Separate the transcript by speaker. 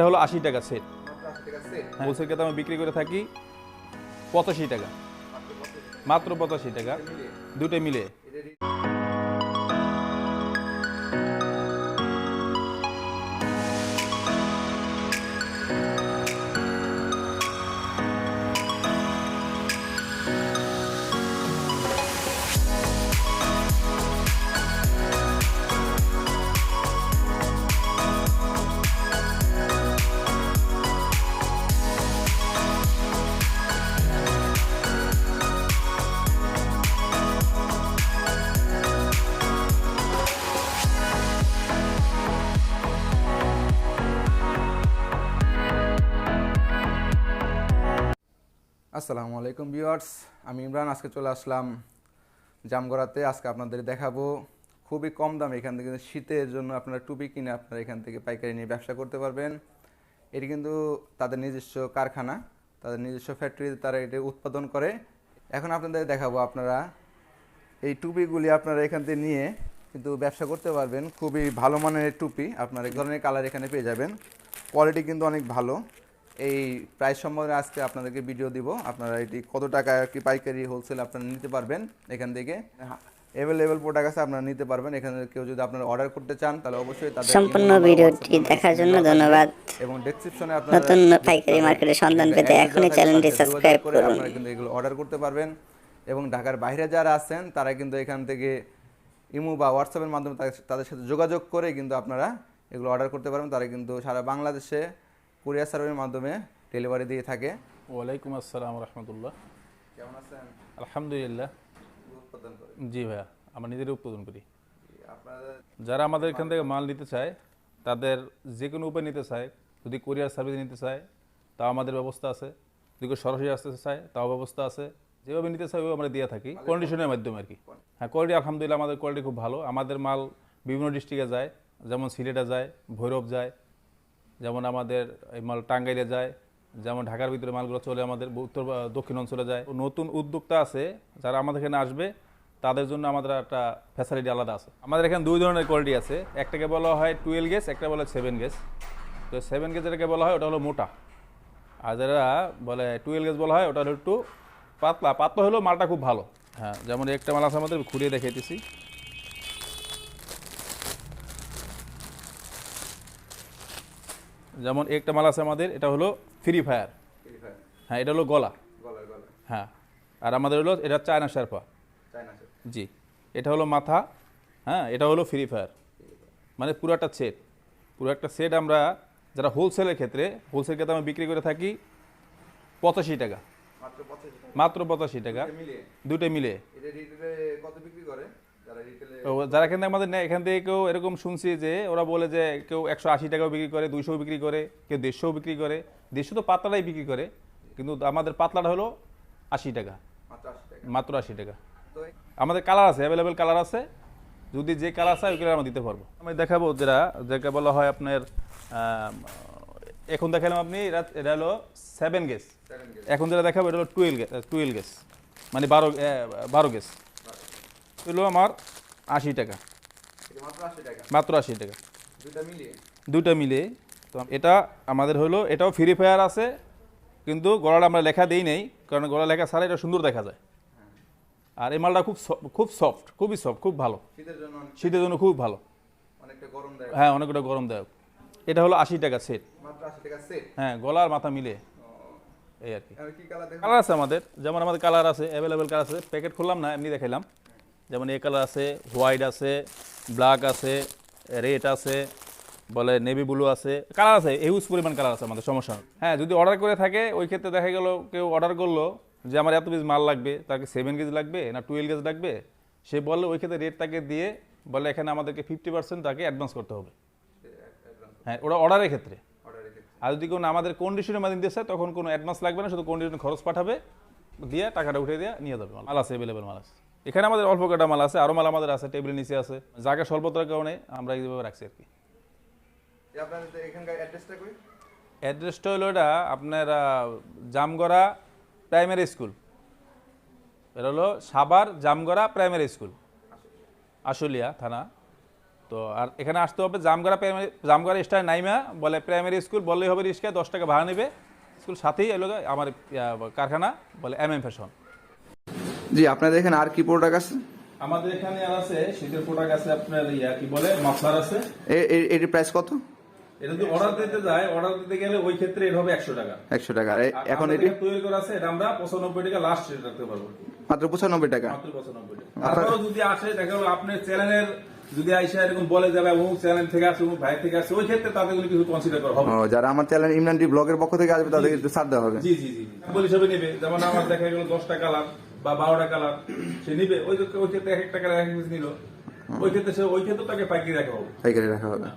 Speaker 1: এটা হলো আশি টাকা সেট হোলসেল কেতা আমি বিক্রি করে থাকি পঁচাশি টাকা। মাত্র পঁচাশি টাকা। দুটো মিলে।
Speaker 2: আসসালামু আলাইকুম ভিউয়ার্স, আমি ইমরান, আজকে চলে আসলাম জামগড়াতে। আজকে আপনাদের দেখাবো খুবই কম দামে এখান থেকে শীতের জন্য আপনারা টুপি কিনে আপনারা এখান থেকে পাইকারি নিয়ে ব্যবসা করতে পারবেন। এটি কিন্তু তাদের নিজস্ব কারখানা, তাদের নিজস্ব ফ্যাক্টরিতে তারা এটি উৎপাদন করে। এখন আপনাদের দেখাবো আপনারা এই টুপিগুলি আপনারা এখান থেকে নিয়ে কিন্তু ব্যবসা করতে পারবেন। খুবই ভালো মানের টুপি, আপনার এক ধরনের কালার এখানে পেয়ে যাবেন। কোয়ালিটি কিন্তু অনেক ভালো। এই প্রাইস সম্বন্ধে আজকে আপনাদেরকে ভিডিও দিব। আপনারা এটি কত টাকা কি পাইকারি হোলসেল আপনারা নিতে পারবেন এখান থেকে। অ্যাভেলেবেল প্রোডাক্ট আছে আপনারা নিতে পারবেন। এখানে কেউ যদি আপনারা অর্ডার করতে চান তাহলে অবশ্যই তাদের
Speaker 3: সম্পূর্ণ ভিডিওটি দেখার জন্য ধন্যবাদ।
Speaker 2: এবং ডেসক্রিপশনে আপনারা
Speaker 3: নতুন পাইকারি মার্কেটের সন্ধান পেতে এখনই চ্যানেলটি সাবস্ক্রাইব
Speaker 2: করে
Speaker 3: করুন।
Speaker 2: আপনারা কিন্তু এগুলো অর্ডার করতে পারবেন। এবং ঢাকার বাইরে যারা আছেন তারা কিন্তু এখান থেকে ইমো বা হোয়াটসঅ্যাপের মাধ্যমে তাদের সাথে যোগাযোগ করে কিন্তু আপনারা এগুলো অর্ডার করতে পারবেন। তারা কিন্তু সারা বাংলাদেশে কুরিয়ার সার্ভিসের মাধ্যমে ডেলিভারি দিয়ে থাকে।
Speaker 1: ওয়ালাইকুম আসসালাম রহমতুল্লাহ।
Speaker 2: কেমন আছেন?
Speaker 1: আলহামদুলিল্লাহ।
Speaker 2: উৎপাদন করে।
Speaker 1: জি ভাইয়া আমরা নিজেরাই উৎপাদন করি। যারা আমাদের এখান থেকে মাল নিতে চায় তাদের যে কোনো উপায় নিতে চায় যদি কোরিয়ার সার্ভিস নিতে চায় তাও আমাদের ব্যবস্থা আছে। যদি কেউ সরাসরি আসতে চায় তাও ব্যবস্থা আছে। যেভাবে নিতে চায় ওইভাবে আমরা দিয়ে থাকি কন্ডিশনের মাধ্যমে আর কি। হ্যাঁ কোয়ালিটি আলহামদুলিল্লাহ আমাদের কোয়ালিটি খুব ভালো। আমাদের মাল বিভিন্ন ডিস্ট্রিক্টে যায় যেমন সিলেটে যায় ভৈরব যায় যেমন আমাদের এই মাল টাঙ্গাইলে যায়, যেমন ঢাকার ভিতরে মালগুলো চলে আমাদের উত্তর দক্ষিণ অঞ্চলে যায়। নতুন উদ্যোক্তা আছে, যারা আমাদের এখানে আসবে, তাদের জন্য আমাদের একটা ফ্যাসিলিটি আলাদা আছে। আমাদের এখানে দুই ধরনের কোয়ালিটি আছে। একটাকে বলা হয় টুয়েলভ গেস একটা বলা হয় সেভেন গেস তো সেভেন গেস যেটাকে বলা হয়, ওটা হলো মোটা। আর যারা বলে টুয়েলভ গেস বলা হয়, ওটা হলো একটু পাতলা। পাতলা হলেও মালটা খুব ভালো। হ্যাঁ যেমন একটা মাল আছে আমাদের ঘুরিয়ে দেখাইতেছি। যেমন একটা মাল আছে আমাদের এটা হলো ফ্রি ফায়ার হ্যাঁ এটা হলো গলা।
Speaker 2: গলা।
Speaker 1: হ্যাঁ আর আমাদের হলো এটা চায়না শেরপা।
Speaker 2: চায়না
Speaker 1: জি এটা হলো মাথা হ্যাঁ এটা হলো ফ্রি ফায়ার মানে পুরো একটা সেট পুরো একটা সেট আমরা যারা হোলসেলের ক্ষেত্রে হোলসেল ক্ষেত্রে আমরা বিক্রি করে থাকি পঁচাশি টাকা।
Speaker 2: মাত্র পঁচাশি টাকা।
Speaker 1: দুটো মিলে
Speaker 2: কত বিক্রি করে? যারা রিটেলে
Speaker 1: তো যারা আমাদের নেয় এখান থেকে কেউ এরকম শুনছি যে ওরা বলে যে কেউ একশো আশি টাকাও বিক্রি করে দুইশো বিক্রি করে কেউ দেড়শোও বিক্রি করে। দেড়শো তো পাতলাটাই বিক্রি করে কিন্তু আমাদের পাতলাটা হলো আশি টাকা।
Speaker 2: মাত্র আশি টাকা।
Speaker 1: আমাদের কালার আছে অ্যাভেলেবেল কালার আছে। যদি যে কালার চাই ওই কালার আমরা দিতে পারব। আমি দেখাবো যেটা যাকে বলা হয় আপনার এখন দেখালাম আপনি এটা এটা হলো সেভেন গেস এখন যেটা দেখাবো এটা হলো টুয়েলভ টুয়েলভ গেস মানে বারো বারো গেস হলো আমার আশি টাকা।
Speaker 2: মাত্র আশি টাকা? মিলিয়ে?
Speaker 1: মিলে তো এটা আমাদের হলো এটাও ফ্রি ফায়ার আছে কিন্তু গলাটা আমরা লেখা দিই নেই কারণ গলা লেখা ছাড়া এটা সুন্দর দেখা যায়। আর এই মালটা খুব খুব সফট খুবই সফট খুব ভালো।
Speaker 2: শীতের জন্য অনেক-
Speaker 1: শীতের জন্য খুব ভালো।
Speaker 2: অনেকটা গরম দেয়
Speaker 1: হ্যাঁ অনেকটা গরমদায়ক। এটা হলো আশি টাকা সেট হ্যাঁ গলা আর মাথা মিলে এই আর কি।
Speaker 2: কালার
Speaker 1: কালার আছে আমাদের যেমন আমাদের কালার আছে অ্যাভেলেবেল কালার আছে। প্যাকেট খুললাম না এমনি দেখাইলাম। যেমন এ কালার আছে, হোয়াইট আছে, ব্ল্যাক আছে, রেড আছে, বলে নেভি ব্লু আছে, কালার আছে হিউজ পরিমাণ কালার আছে আমাদের, সমস্যা। হ্যাঁ যদি অর্ডার করে থাকে, ওই ক্ষেত্রে দেখা গেল কেউ অর্ডার করল যে আমার এত পিস মাল লাগবে, তাকে সেভেন কেজি লাগবে না টুয়েলভ কেজি লাগবে? সে বললে ওই ক্ষেত্রে রেট তাকে দিয়ে বলে এখানে আমাদেরকে ফিফটি পার্সেন্ট তাকে অ্যাডভান্স করতে হবে। হ্যাঁ ওরা অর্ডারের ক্ষেত্রে। আর যদি কোনো আমাদের কন্ডিশনের মাধ্যমে চায় তখন কোনো অ্যাডভান্স লাগবে না, শুধু কন্ডিশন খরচ পাঠাবে, দিয়ে টাকাটা উঠে দিয়ে, নিয়ে যাবে মাল। আছে অ্যাভেলেবেল মাল আছে। এখানে আমাদের অল্প কটা মাল আছে আরও মাল আমাদের আছে টেবিলের নিচে আছে। জায়গা স্বল্পতার কারণে আমরা এইভাবে রাখছি আর কি।
Speaker 2: অ্যাড্রেসটা
Speaker 1: হলো এটা আপনার জামগড়া প্রাইমারি স্কুল। এটা হলো সাবার জামগড়া প্রাইমারি স্কুল। আশুলিয়া থানা। তো আর এখানে আসতে হবে জামগড়া প্রাইমারি জামগড়া স্টার নাইমা বলে প্রাইমারি স্কুল বললেই হবে রিক্সা দশ টাকা ভাড়া নেবে। স্কুল সাথেই এলো আমার কারখানা বলে এম এম ফ্যাশন।
Speaker 2: জি আপনাদের এখানে আর কি প্রোডাক্ট আছে?
Speaker 1: আমাদের এখানে আর আছে শীতের প্রোডাক্ট আছে আপনার ইয়া কি বলে মাফলার আছে।
Speaker 2: এ- এ- প্রাইস কত?
Speaker 1: এটা যদি অর্ডার দিতে যায় অর্ডার দিতে গেলে ওই ক্ষেত্রে এটা হবে একশো টাকা।
Speaker 2: একশো টাকা। এখন এটি
Speaker 1: তৈরি করা আছে এটা আমরা পঁচানব্বই টাকা লাস্ট রেট রাখতে পারব।
Speaker 2: মাত্র পঁচানব্বই টাকা?
Speaker 1: মাত্র পঁচানব্বই টাকা। তারপরেও যদি আসে দেখা গেলো আপনার চ্যানেলের যদি আইসা এরকম বলে যাবে অমুক চ্যানেল থেকে আসে অমুক ভাই থেকে আসে ওই ক্ষেত্রে তাদেরগুলো কিছু কনসিডার করা হবে।
Speaker 2: যারা আমার চ্যানেল ইমরান ডি ব্লগের পক্ষ থেকে আসবে তাদেরকে একটু ছাড় দেওয়া হবে।
Speaker 1: জি জি জি। বলি হিসাবে নেবে। যেমন আমার দেখা গেল টাকা কালার বা বারোটা কালার, সে নিবে। ওই ক্ষেত্রে এক একটা কালার এক পিস নিল। ওই ক্ষেত্রে সে ওই ক্ষেত্রে তাকে পাইকারি রাখা হবে।
Speaker 2: পাইকারি রাখা হবে।